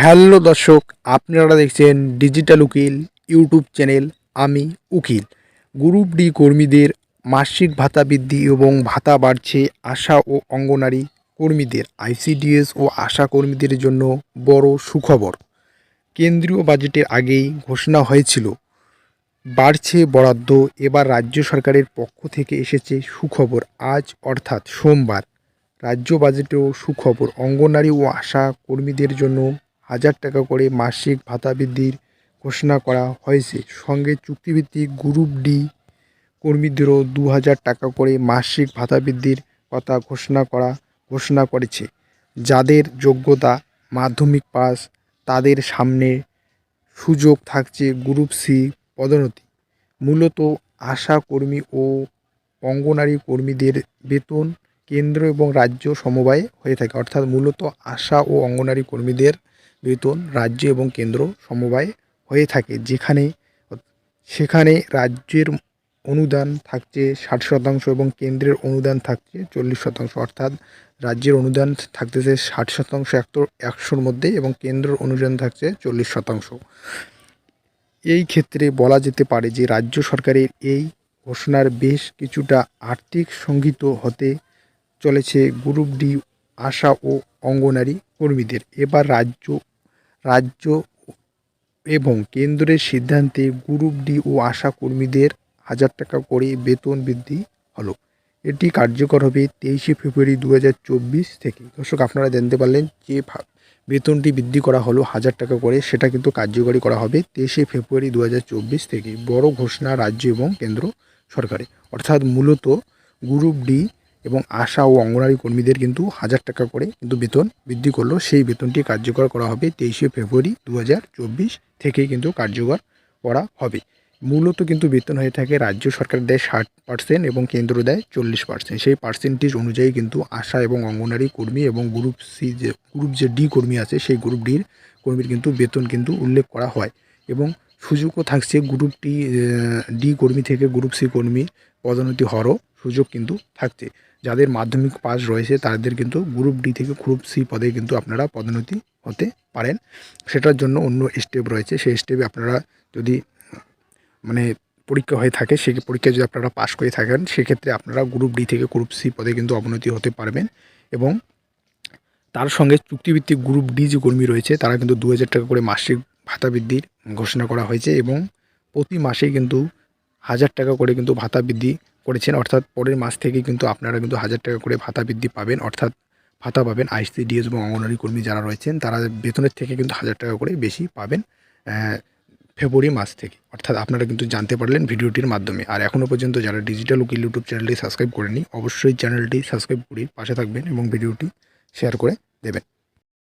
Hello দর্শক, আপনারা দেখছেন ডিজিটাল উকিল ইউটিউব চ্যানেল, আমি উকিল। গ্রুপ ডি কর্মীদের মাসিক ভাতা বৃদ্ধি এবং ভাতা বাড়ছে আশা ও অঙ্গনারী কর্মীদের, আইসিডিএস ও আশা কর্মীদের জন্য বড় সুখবর। কেন্দ্রীয় বাজেটের আগেই ঘোষণা হয়েছিল, বাড়ছে বরাদ্দ, এবার রাজ্য সরকারের পক্ষ থেকে এসেছে সুখবর। আজ অর্থাৎ সোমবার, রাজ্য বাজেটেও সুখবর। অঙ্গনারী ও আশা কর্মীদের জন্য হাজার টাকা করে মাসিক ভাতা বৃদ্ধির ঘোষণা করা হয়েছে। সঙ্গে চুক্তিভিত্তিক গ্রুপ ডি কর্মীদেরও দু হাজার টাকা করে মাসিক ভাতা বৃদ্ধির কথা ঘোষণা করা, ঘোষণা করেছে। যাদের যোগ্যতা মাধ্যমিক পাস, তাদের সামনে সুযোগ থাকছে গ্রুপ সি পদোন্নতি। মূলত আশা কর্মী ও অঙ্গনারী কর্মীদের বেতন কেন্দ্র এবং রাজ্য সমবায়ে হয়ে থাকে। অর্থাৎ মূলত আশা ও অঙ্গনারী কর্মীদের বেতন রাজ্য এবং কেন্দ্র সমবায় হয়ে থাকে, যেখানে সেখানে রাজ্যের অনুদান থাকছে ষাট শতাংশ এবং কেন্দ্রের অনুদান থাকছে চল্লিশ শতাংশ। অর্থাৎ রাজ্যের অনুদান থাকতেছে ষাট শতাংশ, একশো, একশোর মধ্যে এবং কেন্দ্রের অনুদান থাকছে চল্লিশ শতাংশ। এই ক্ষেত্রে বলা যেতে পারে যে রাজ্য সরকারের এই ঘোষণার বেশ কিছুটা আর্থিক সংগীত হতে চলেছে। গ্রুপ ডি আশা ও অঙ্গনারী কর্মীদের এবার রাজ্য রাজ্য এবং কেন্দ্রের সিদ্ধান্তে গ্রুপ ডি ও আশা কর্মীদের হাজার টাকা করে বেতন বৃদ্ধি হলো। এটি কার্যকর হবে তেইশে ফেব্রুয়ারি দু হাজার চব্বিশ থেকে। দর্শক, আপনারা জানতে পারলেন যে বেতনটি বৃদ্ধি করা হলো হাজার টাকা করে, সেটা কিন্তু কার্যকরী করা হবে তেইশে ফেব্রুয়ারি দু হাজার চব্বিশ থেকে। বড় ঘোষণা রাজ্য এবং কেন্দ্র সরকারে অর্থাৎ মূলত গ্রুপ ডি এবং আশা ও অঙ্গনারী কর্মীদের কিন্তু হাজার টাকা করে কিন্তু বেতন বৃদ্ধি করল। সেই বেতনটি কার্যকর করা হবে তেইশে ফেব্রুয়ারি দু থেকেই কিন্তু কার্যকর করা হবে। মূলত কিন্তু বেতন হয়ে থাকে রাজ্য সরকার দেয় ষাট পার্সেন্ট এবং কেন্দ্র দেয় চল্লিশ পার্সেন্ট সেই পার্সেন্টেজ অনুযায়ী কিন্তু আশা এবং অঙ্গনারী কর্মী এবং গ্রুপ সি যে গ্রুপ যে ডি কর্মী আছে, সেই গ্রুপ ডির কর্মীর কিন্তু বেতন কিন্তু উল্লেখ করা হয় এবং সুযোগও থাকছে গ্রুপ ডি ডি কর্মী থেকে গ্রুপ সি কর্মী পদোন্নতি হওয়ারও সুযোগ কিন্তু থাকছে। যাদের মাধ্যমিক পাস রয়েছে, তাদের কিন্তু গ্রুপ ডি থেকে গ্রুপ সি পদে কিন্তু আপনারা পদোন্নতি হতে পারেন। সেটার জন্য অন্য স্টেপ রয়েছে। সেই স্টেপে আপনারা যদি মানে পরীক্ষা হয়ে থাকে, সেই পরীক্ষায় যদি আপনারা পাশ করে থাকেন, সেক্ষেত্রে আপনারা গ্রুপ ডি থেকে গ্রুপ সি পদে কিন্তু অবনতি হতে পারবেন এবং তার সঙ্গে চুক্তিভিত্তিক গ্রুপ ডি যে কর্মী রয়েছে, তারা কিন্তু দু হাজার টাকা করে মাসিক ভাতা বৃদ্ধির ঘোষণা করা হয়েছে এবং প্রতি মাসেই কিন্তু হাজার টাকা করে কিন্তু ভাতা বৃদ্ধি করেছেন, অর্থাৎ পরের মাস থেকে কিন্তু আপনারা কিন্তু হাজার টাকা করে ভাতা বৃদ্ধি পাবেন, অর্থাৎ ভাতা পাবেন আইসিডিএস এবং অঙ্গনওয়াড়ি কর্মী যারা রয়েছেন, তারা বেতনের থেকে কিন্তু হাজার টাকা করে বেশি পাবেন ফেব্রুয়ারি মাস থেকে। অর্থাৎ আপনারা কিন্তু জানতে পারলেন ভিডিওটির মাধ্যমে। আর এখনও পর্যন্ত যারা ডিজিটাল উকিল ইউটিউব চ্যানেলটি সাবস্ক্রাইব করেনি অবশ্যই চ্যানেলটি সাবস্ক্রাইব করে পাশে থাকবেন এবং ভিডিওটি শেয়ার করে দেবেন।